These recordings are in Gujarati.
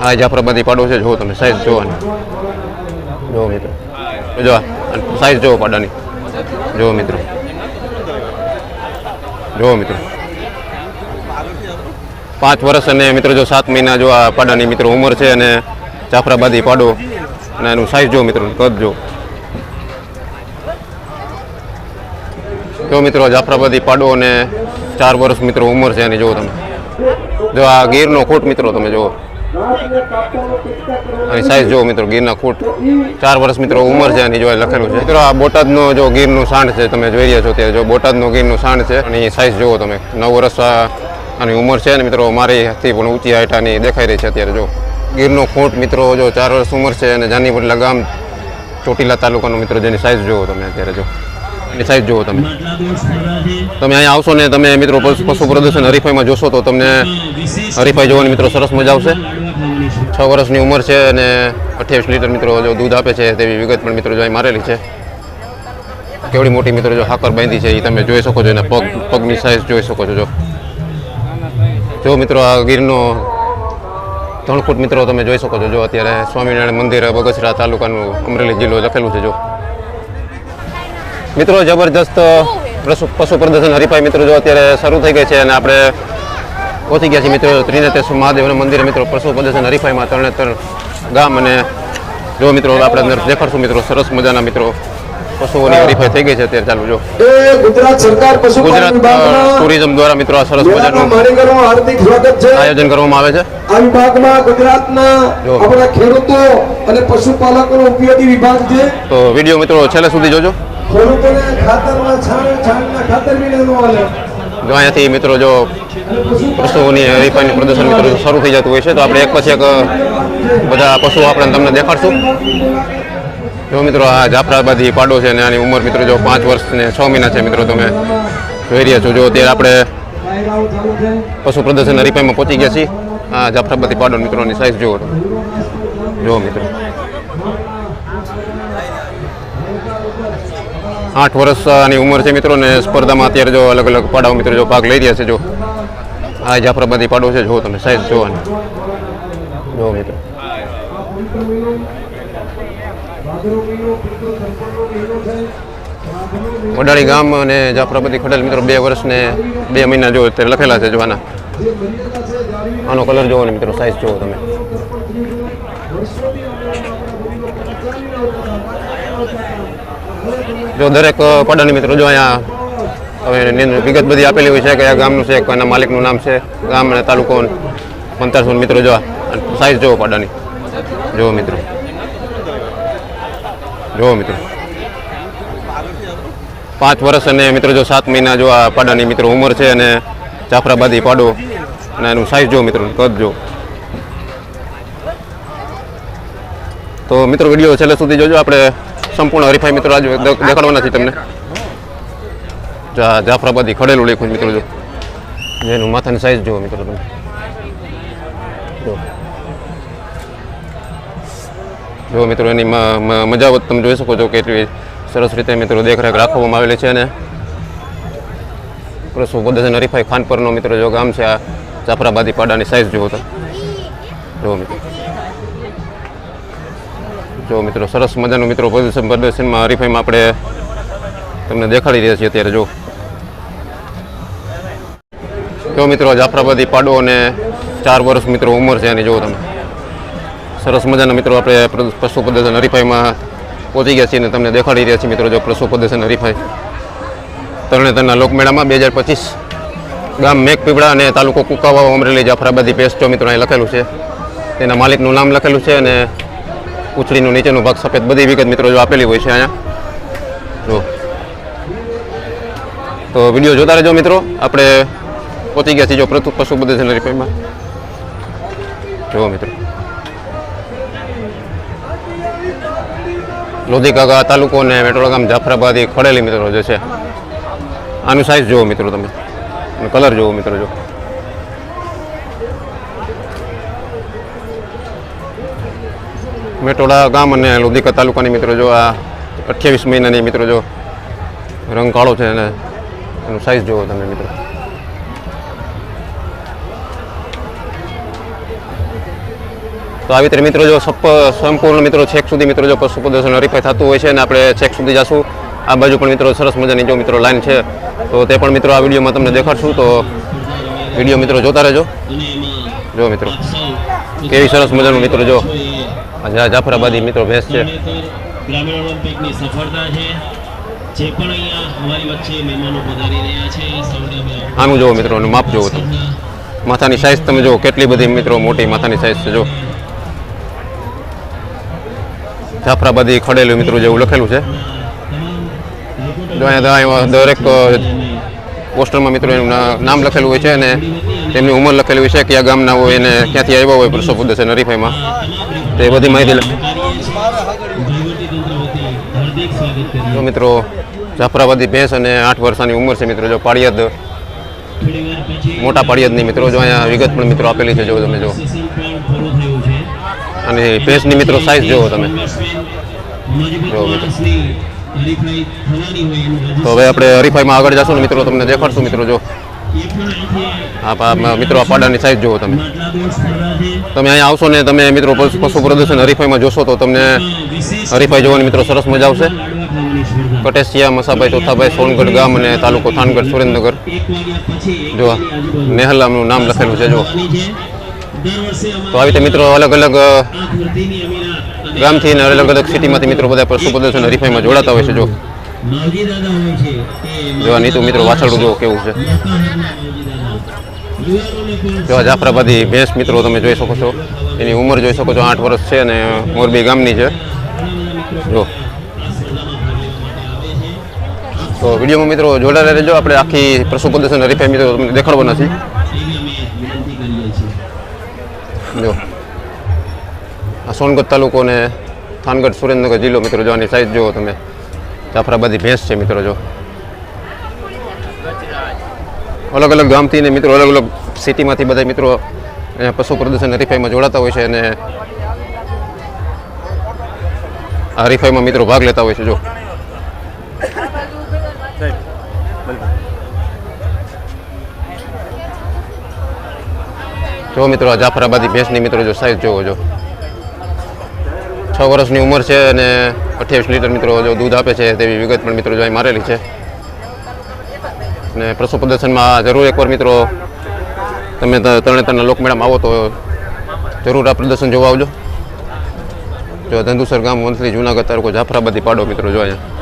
આ જાફરાબાદી પાડો છે. જો તમે સાઈઝ જોવાની. જુઓ મિત્રો. જો સાઈઝ જુઓ પાડાની. જુઓ મિત્રો. જુઓ મિત્રો. પાંચ વર્ષ અને મિત્રો જો સાત મહિના જો આ પાડાની મિત્રો ઉંમર છે અને જાફરાબાદી પાડો અને એનું સાઈઝ જો મિત્રો, કદ જો. જો મિત્રો જાફરાબાદી પાડો અને ચાર વર્ષ મિત્રો ઉંમર છે એની જુઓ તમે. જો આ ગીરનો ખોટ મિત્રો તમે જુઓ. અને સાઈઝ જુઓ મિત્રો, ગીરના ખૂટ. ચાર વર્ષ મિત્રો ઉંમર છે એની જો લખેલું છે. મિત્રો, આ બોટાદનો જો ગીરનું સાંડ છે, તમે જોઈ રહ્યા છો ત્યારે જો બોટાદનો ગીરનું સાંડ છે, અને એ સાઈઝ જુઓ તમે. નવ વર્ષ આની ઉંમર છે ને મિત્રો મારીથી પણ ઊંચી હાઈટ આની દેખાઈ રહી છે અત્યારે, જો. ગીરનો ખૂંટ, મિત્રો, જો ચાર વર્ષ ઉંમર છે, અને જાનીપુરલા ગામ ચોટીલા તાલુકાનો, મિત્રો, જેની સાઈઝ જુઓ તમે અત્યારે, જો. એની સાઈઝ જુઓ તમે. તમે અહીંયા આવશો ને તમે મિત્રો પશુ પ્રદર્શન હરીફાઈમાં જોશો તો તમને હરીફાઈ જોવાની મિત્રો સરસ મજા આવશે. છ વર્ષની ઉંમર છે અને અઠ્યાવીસ લીટર મિત્રો જો દૂધ આપે છે તેવી વિગત પણ મિત્રો જો મારેલી છે. કેવડી મોટી મિત્રો જો હાકર બાંધી છે એ તમે જોઈ શકો છો એના પગ પગની સાઈઝ જોઈ શકો છો જો. જો મિત્રો આ ગીરનો ફૂટ મિત્રો તમે જોઈ શકો છો. જો અત્યારે સ્વામિનારાયણ મંદિર, બગસરા તાલુકાનું અમરેલી જિલ્લો લખેલું છે, જો. મિત્રો જબરજસ્ત પશુ પ્રદર્શન હરીફાઈ મિત્રો જો અત્યારે શરૂ થઈ ગઈ છે અને આપણે પહોંચી ગયા છીએ મિત્રો ત્રિનેતેશ્વર મહાદેવના મંદિરે મિત્રો પશુ પ્રદર્શન હરીફાઈમાં તરણેતર ગામ અને જો મિત્રો આપણે અંદર દેખાડશું મિત્રો સરસ મજાના મિત્રો પશુઓની હરીફાઈ થઈ ગઈ છે અત્યારે ચાલુ જો. ગુજરાત સરકાર પશુ ગુજરાત ટુરિઝમ દ્વારા મિત્રો આ સરસ મજાનું હાર્દિક સ્વાગત છે. આયોજન કરવામાં આવે છે. આ વિભાગમાં ગુજરાતના. આપણા ખેડૂતો અને પશુપાલકોનો ઉપયોગી વિભાગ છે. તો વીડિયો મિત્રો છેલ્લે સુધી જોજો. ખેડૂતોને જો અહીંયાથી મિત્રો જો પશુઓની હરીફાઈની પ્રદર્શન મિત્રો શરૂ થઈ જતું હોય છે, તો આપણે એક પછી એક બધા પશુઓ આપણે તમને દેખાડશું. જો મિત્રો આ જાફરાબાદી પાડો છે અને આની ઉંમર મિત્રો જો પાંચ વર્ષ ને છ મહિના છે મિત્રો તમે જોઈ રહ્યા છો. જો અત્યારે આપણે પશુ પ્રદર્શન હરીફાઈમાં પહોંચી ગયા છીએ. આ જાફરાબાદી પાડો મિત્રોની સાઈઝ જુઓ. જો મિત્રો. આઠ વર્ષની ઉંમર છે મિત્રો ને સ્પર્ધામાં અત્યારે જો અલગ અલગ પાડાઓ મિત્રો જો ભાગ લઈ રહ્યા છે, જો આ જાફરાબાદી પાડો છે જુઓ તમે સાઈઝ જોવાની. જુઓ મિત્રો. વડાળી ગામ અને જાફરાબાદી ખડેલ મિત્રો બે વર્ષ ને બે મહિના જો અત્યારે લખેલા છે જોવાના. આનો કલર જોવો ને મિત્રો સાઈઝ જોવો તમે. જો દરેક પાડાની મિત્રો જો અહીંયા, હવે વિગત બધી આપેલી હોય છે કે આ ગામનું છે એના માલિકનું નામ છે, ગામ અને તાલુકો પંચાસો મિત્રો જો, સાઈઝ જોવો પાડાની. જુઓ મિત્રો. જુઓ મિત્રો. પાંચ વર્ષ અને મિત્રો જો સાત મહિના જો આ પાડાની મિત્રો ઉંમર છે અને જાફરાબાદી પાડો અને એનું સાઈઝ જો મિત્રો, કદ જો તો મિત્રો વીડિયો છેલ્લે સુધી જોજો, આપણે સંપૂર્ણ હરીફાઈ મિત્રો આજે દેખાડવા છીએ તમને. જાફરાબાદી ખડેલું લેખું મિત્રો જો. જેનું માથાની સાઈઝ જુઓ મિત્રો તમે. જો. જો મિત્રો એની મજાવત તમે જોઈ શકો છો કેટલી સરસ રીતે મિત્રો દેખરેખ રાખવામાં આવેલી છે અને પ્રદર્શન હરીફાઈ ખાનપરનો મિત્રો જો ગામ છે, આ જાફરાબાદી પાડાની સાઈઝ જુઓ તો. જો મિત્રો. જો મિત્રો, સરસ મજાનું મિત્રો પ્રદર્શન પ્રદર્શનમાં હરીફાઈમાં આપણે તમને દેખાડી રહ્યા છીએ અત્યારે, જો. જો મિત્રો જાફરાબાદી પાડો અને ચાર વર્ષ મિત્રો ઉંમર છે એની જુઓ તમે. સરસ મજાના મિત્રો આપણે પશુ પ્રદર્શન હરીફાઈમાં પહોંચી ગયા છીએ અને તમને દેખાડી રહ્યા છીએ મિત્રો, જો પશુ પ્રદર્શન હરીફાઈ. તરણેતરના લોકમેળામાં બે હજાર પચીસ ગામ મેઘપીપળા અને તાલુકો કુકાવા અમરેલી જાફરાબાદી પેસ્ટો મિત્રો, અહીં લખેલું છે. તેના માલિકનું નામ લખેલું છે અને પૂંછડીનો નીચેનો ભાગ સફેદ બધી વિગત મિત્રો જો આપેલી હોય છે અહીંયા. જો. તો વીડિયો જોતા રહેજો મિત્રો. આપણે પહોંચી ગયા છીએ જો પ્રતુ પશુ પ્રદર્શન હરીફાઈમાં જુઓ મિત્રો. લોધીકાગા તાલુકો અને મેટોડા ગામ જાફરાબાદી ખડેલી મિત્રો જે છે. આનું સાઇઝ જુઓ મિત્રો તમે. કલર જુઓ મિત્રો જો. મેટોડા ગામ અને લુધિકા તાલુકાની મિત્રો જો આ અઠ્યાવીસ મહિનાની મિત્રો જો રંગ કાળો છે અને એનું સાઈઝ જુઓ તમે મિત્રો. તો આવી રીતે મિત્રો જો સપ સંપૂર્ણ મિત્રો છેક સુધી મિત્રો જો પશુ પ્રદર્શન હરીફાઈ થતું હોય છે અને આપણે છેક સુધી જશું. આ બાજુ પણ મિત્રો સરસ મજાની જો મિત્રો લાઈન છે. તો તે પણ મિત્રો આ વિડીયોમાં તમને દેખાડશું. તો વીડિયો મિત્રો જોતા રહેજો. જો મિત્રો. કેવી સરસ મજાનું મિત્રો જો જાફરાબાદી મિત્રો ભેંસ છે. ગ્રામીણ ઓલિમ્પિકની સફળતા છે. જે પણ અહીંયા અમારી વચ્ચે મહેમાનો પધારી રહ્યા છે આનું જોવો મિત્રો અને માપ જોવો તમે માથાની સાઈઝ તમે જુઓ કેટલી બધી મિત્રો મોટી માથાની સાઈઝ છે જો જાફરાબાદી ખડેલું મિત્રો જેવું લખેલું છે. જો અહીંયા દરેક પોસ્ટરમાં મિત્રો એનું નામ લખેલું હોય છે અને તેમની ઉંમર લખેલી હોય છે કયા ગામના હોય અને ક્યાંથી આવ્યા હોય પુરુષો છે હરીફાઈમાં તો એ બધી માહિતી મિત્રો, જાફરાબાદી ભેંસ અને આઠ વર્ષની ઉંમર છે મિત્રો, જો પાળિયાદ, મોટા પાળિયાદની મિત્રો, જો અહીંયા વિગત પણ મિત્રો આપેલી છે, જો તમે જો. અને ભેંસની મિત્રો સાઈઝ જુઓ તમે. જો મિત્રો. તો હવે આપણે હરીફાઈમાં આગળ જશું ને મિત્રો, તમને દેખાડશું મિત્રો, જો. આ મિત્રો પાડાની સાઈઝ જુઓ તમે. તમે અહીંયા આવશો ને તમે, મિત્રો, પશુ પ્રદર્શન હરીફાઈમાં જોશો તો તમને હરીફાઈ જોવાની, મિત્રો, સરસ મજા આવશે. કટેસિયા મસાભાઈ, ચોથાભાઈ, સોનગઢ ગામ અને તાલુકો થાનગઢ, સુરેન્દ્રનગર. જો નેહલામનું નામ લખેલું છે જો તો આવી રીતે, મિત્રો, અલગ અલગ ગામથી અને અલગ અલગ સિટીમાંથી, મિત્રો, બધા પશુ પ્રદર્શન હરીફાઈમાં જોડાતા હોય છે જો જોવા નીતુ, મિત્રો વાછળું જો કેવું છે. જો આ જાફરાબાદી ભેંસ મિત્રો તમે જોઈ શકો છો. એની ઉંમર જોઈ શકો છો, આઠ વર્ષ છે અને મોરબી ગામની છે. જો. તો વિડીયોમાં મિત્રો જોડાયેલા રહેજો. આપણે આખી પશુ પ્રદર્શન હરીફાઈ મિત્રો તમને એવી કરીએ છીએ. જો. આ સોનગઢ તાલુકો ને થાનગઢ સુરેન્દ્રનગર જિલ્લો મિત્રો જોવાની સાઈઝ જુઓ તમે. જાફરાબાદી ભેંસ છે મિત્રો જો. અલગ અલગ ગામથી ને મિત્રો અલગ અલગ સિટીમાંથી બધા મિત્રો અહીંયા પશુ પ્રદર્શન હરીફાઈમાં જોડાતા હોય છે અને આ હરીફાઈમાં મિત્રો ભાગ લેતા હોય છે, જો. જો મિત્રો, આ જાફરાબાદી ભેંસની મિત્રો જો સાઈઝ જોવો, જો. છ વર્ષની ઉંમર છે અને અઠ્યાવીસ લીટર મિત્રો જો દૂધ આપે છે તેવી વિગત પણ મિત્રો જો અહીં મારેલી છે. અને પ્રસવ પ્રદર્શનમાં જરૂર એકવાર મિત્રો, તમે તરણેતરના લોકમેળામાં આવો તો જરૂર આ પ્રદર્શન જોવા આવજો. જો ધંધુસર ગામ વંથલી જુનાગઢ તાલુકો જાફરાબાદી પાડો મિત્રો, જો અહીંયા.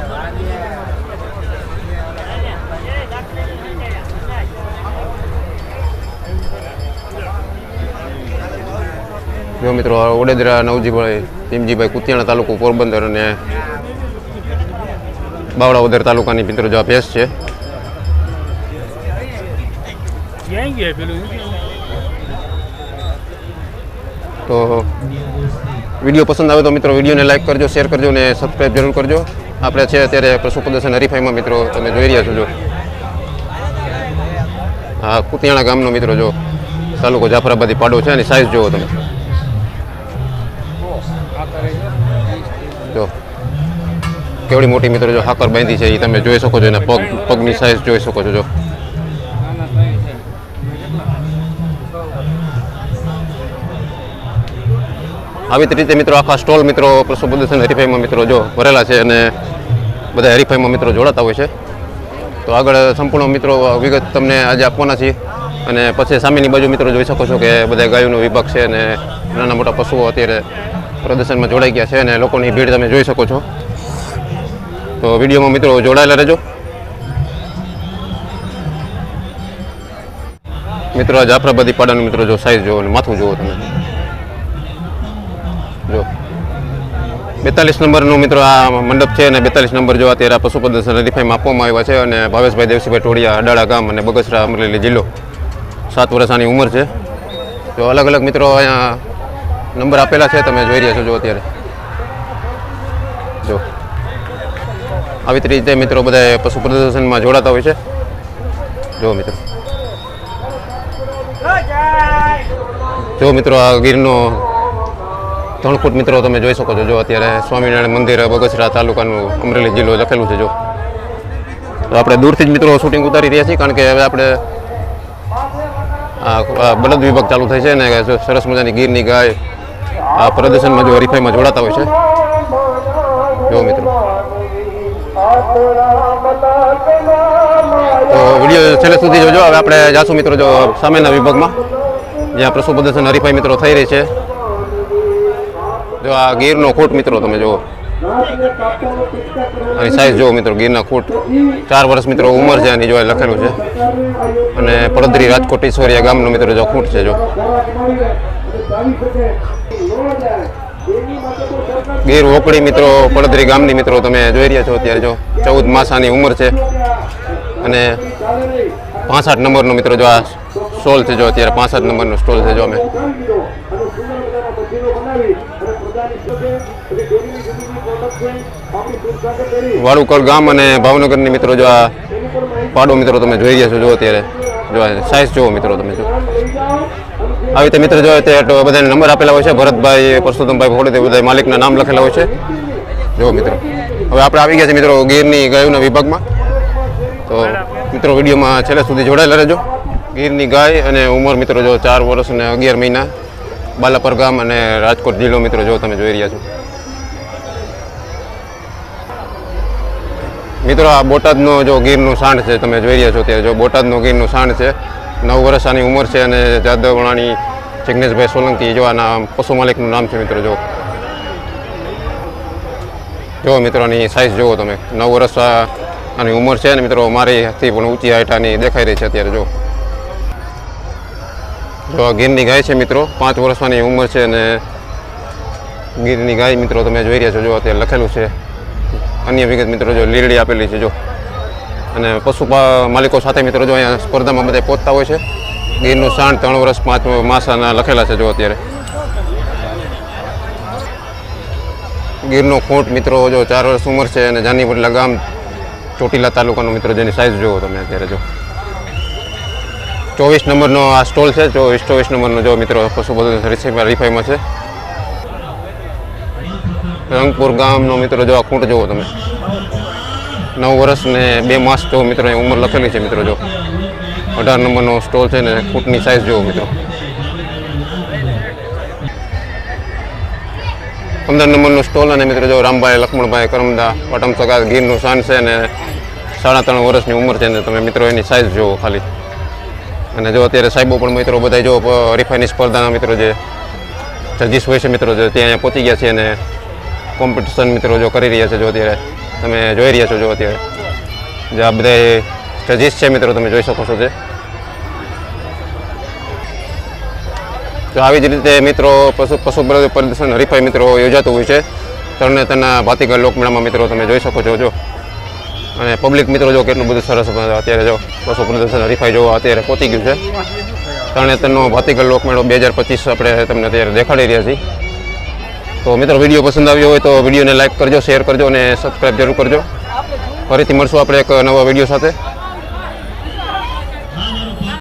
જો મિત્રો ઓડેદરા નવજીભાઈ, ભીમજીભાઈ કુતિયાણા તાલુકો પોરબંદર અને બાવળાવદર તાલુકાની મિત્રો, જો આ ભેંસ છે ગયા પેલું તો વીડિયો પસંદ આવે તો મિત્રો વિડીયોને લાઈક કરજો શેર કરજો અને સબસ્ક્રાઈબ જરૂર કરજો. આપણે છે અત્યારે પશુ પ્રદર્શન હરીફાઈમાં મિત્રો તમે જોઈ રહ્યા છો, જો. હા કુતિયાણા ગામનો મિત્રો, જો. તાલુકો જાફરાબાદી પાડો છે અને સાઈઝ જુઓ તમે. જો. કેવડી મોટી મિત્રો, જો, હાકર બાંધી છે એ તમે જોઈ શકો છો, એના પગ, પગની સાઈઝ જોઈ શકો છો, જો. આવી જ રીતે મિત્રો આખા સ્ટોલ મિત્રો પશુ પ્રદર્શન હરીફાઈમાં મિત્રો જો ભરેલા છે અને બધા હરીફાઈમાં મિત્રો જોડાતા હોય છે. તો આગળ સંપૂર્ણ મિત્રો વિગત તમને આજે આપવાના છીએ. અને પછી સામેની બાજુ મિત્રો જોઈ શકો છો કે બધા ગાયોનો વિભાગ છે અને નાના મોટા પશુઓ અત્યારે પ્રદર્શનમાં જોડાઈ ગયા છે અને લોકોની ભીડ તમે જોઈ શકો છો. તો વિડીયોમાં મિત્રો જોડાયેલા રહેજો. મિત્રો જાફરાબાદી પાડાનું મિત્રો જો સાઈઝ જુઓ અને માથું જુઓ તમે. જો બેતાલીસ નંબરનું મિત્રો આ મંડપ છે અને બેતાલીસ નંબર જો અત્યારે આ પશુ પ્રદર્શન હરીફાઈમાં આપવામાં આવ્યા છે અને ભાવેશભાઈ દેવસીભાઈ ટોળિયા અડાળા ગામ અને બગસરા અમરેલી જિલ્લો. સાત વર્ષ આની ઉંમર છે. તો અલગ અલગ મિત્રો અહીંયા નંબર આપેલા છે, તમે જોઈ રહ્યા છો જો અત્યારે. જો. આવી જ રીતે મિત્રો બધા પશુ પ્રદર્શનમાં જોડાતા હોય છે. જો મિત્રો. જો મિત્રો આ ગીરનો ફૂટ મિત્રો તમે જોઈ શકો છો. જો અત્યારે સ્વામિનારાયણ મંદિર બગસરા તાલુકાનું અમરેલી જિલ્લો લખેલું છે જો. તો આપણે દૂરથી જ મિત્રો શૂટિંગ ઉતારી રહ્યા છીએ કારણ કે હવે આપણે બળદ વિભાગ ચાલુ થાય છે ને સરસ મજાની ગીરની ગાય આ પ્રદર્શનમાં જો હરીફાઈમાં જોડાતા હોય છે. જો મિત્રો. તો વીડિયો છેલ્લે સુધી જોજો. હવે આપણે જાશું મિત્રો જો સામેના વિભાગમાં, જ્યાં પ્રસુ પ્રદર્શન હરીફાઈ મિત્રો થઈ રહી છે. જો આ ગીરનો ખૂટ મિત્રો તમે જુઓ. આની સાઈઝ જુઓ મિત્રો, ગીરના ખૂટ. ચાર વર્ષ મિત્રો ઉંમર છે આની જો લખેલું છે. અને પડદરી રાજકોટ ઈશ્વરિયા ગામનો મિત્રો જો ખૂટ છે જો. ગીર ઓકડી મિત્રો, પડદરી ગામની મિત્રો તમે જોઈ રહ્યા છો અત્યારે જો. ચૌદ માસાની ઉંમર છે. અને પાંસઠ નંબરનો મિત્રો જો આ સ્ટોલ છે જો, અત્યારે પાંસઠ નંબરનો સ્ટોલ છે જો અમે. વાળુકર ગામ અને ભાવનગરની મિત્રો જો આ પાડો મિત્રો તમે જોઈ રહ્યા છો જો અત્યારે. જો સાઈઝ જુઓ મિત્રો તમે જો આવી રીતે મિત્રો જો તે બધાને નંબર આપેલા હોય છે. ભરતભાઈ, પરસોત્તમભાઈ ફોડે બધા માલિકના નામ લખેલા હોય છે. જો મિત્રો. હવે આપણે આવી ગયા છે મિત્રો ગીરની ગાયોના વિભાગમાં. તો મિત્રો વિડીયોમાં છેલ્લે સુધી જોડાયેલા રહેજો. ગીરની ગાય અને ઉંમર મિત્રો જો ચાર વર્ષ અને અગિયાર મહિના. બાલાપર ગામ અને રાજકોટ જિલ્લો મિત્રો જો તમે જોઈ રહ્યા છો. મિત્રો, આ બોટાદનો જો ગીરનું સાંઢ છે, તમે જોઈ રહ્યા છો ત્યારે જો બોટાદનો ગીરનું સાંઢ છે, નવ વર્ષની ઉંમર છે અને જાદવણાની જિગ્નેશભાઈ સોલંકી, જો આના પશુ માલિકનું નામ છે મિત્રો, જો. જો મિત્રોની સાઈઝ જુઓ તમે. નવ વર્ષ આની ઉંમર છે ને મિત્રો મારીથી પણ ઊંચી હાઈટ આની દેખાઈ રહી છે અત્યારે, જો. જો આ ગીરની ગાય છે મિત્રો, પાંચ વર્ષની ઉંમર છે અને ગીરની ગાય મિત્રો, તમે જોઈ રહ્યા છો, જો અત્યારે લખેલું છે. અન્ય વિગત મિત્રો જો લીલડી આપેલી છે જો. અને પશુ માલિકો સાથે મિત્રો જો અહીંયા સ્પર્ધામાં બધા પહોંચતા હોય છે. ગીરનું સાણ ત્રણ વર્ષ પાંચ માસાના લખેલા છે જો અત્યારે. ગીરનો ખૂંટ મિત્રો જો ચાર વર્ષ ઉંમર છે અને જાનીવડલા ગામ ચોટીલા તાલુકાનો મિત્રો જેની સાઇઝ જુઓ તમે અત્યારે જો. ચોવીસ નંબરનો આ સ્ટોલ છે. ચોવીસ ચોવીસ નંબરનો જો મિત્રો પશુ બધું રિફાઈમાં છે. રંગપુર ગામનો મિત્રો જો આ ખૂંટ જુઓ તમે. નવ વર્ષ ને બે માસ જો મિત્રો અહીં ઉંમર લખેલી છે મિત્રો જો. અઢાર નંબરનો સ્ટોલ છે ને ખૂંટની સાઈઝ જુઓ મિત્રો. પંદર નંબરનો સ્ટોલ અને મિત્રો જો રામભાઈ લક્ષ્મણભાઈ કરમદા, વટમ સગા ગીરનું શાન છે ને સાડા ત્રણ વર્ષની ઉંમર છે ને તમે મિત્રો એની સાઈઝ જુઓ ખાલી. અને જો અત્યારે સાહેબો પણ મિત્રો બધા જો હરીફાઈની સ્પર્ધાના મિત્રો જે જજીસ હોય છે મિત્રો જે ત્યાં પહોંચી ગયા છે અને કોમ્પિટિશન મિત્રો જો કરી રહ્યા છે, જો અત્યારે તમે જોઈ રહ્યા છો, જો અત્યારે. જે આ બધા જજીસ છે મિત્રો, તમે જોઈ શકો છો તે તો આવી જ રીતે મિત્રો પશુ પશુ પ્રદર્શન હરીફાઈ મિત્રો યોજાતું હોય છે. તરણેતરના ભાતીગળ લોકમેળામાં મિત્રો તમે જોઈ શકો છો, જો. અને પબ્લિક મિત્રો જો કેટલું બધું સરસ અત્યારે જો પશુ પ્રદર્શન હરીફાઈ જોવા અત્યારે પહોંચી ગયું છે. તરણેતરનો ભાતીગળ લોકમેળો બે હજાર પચીસ આપણે તમને અત્યારે દેખાડી રહ્યા છીએ. તો મિત્રો, વીડિયો પસંદ આવ્યો હોય તો વિડીયોને લાઇક કરજો, શેર કરજો અને સબસ્ક્રાઈબ જરૂર કરજો. ફરીથી મળશું આપણે એક નવા વીડિયો સાથે.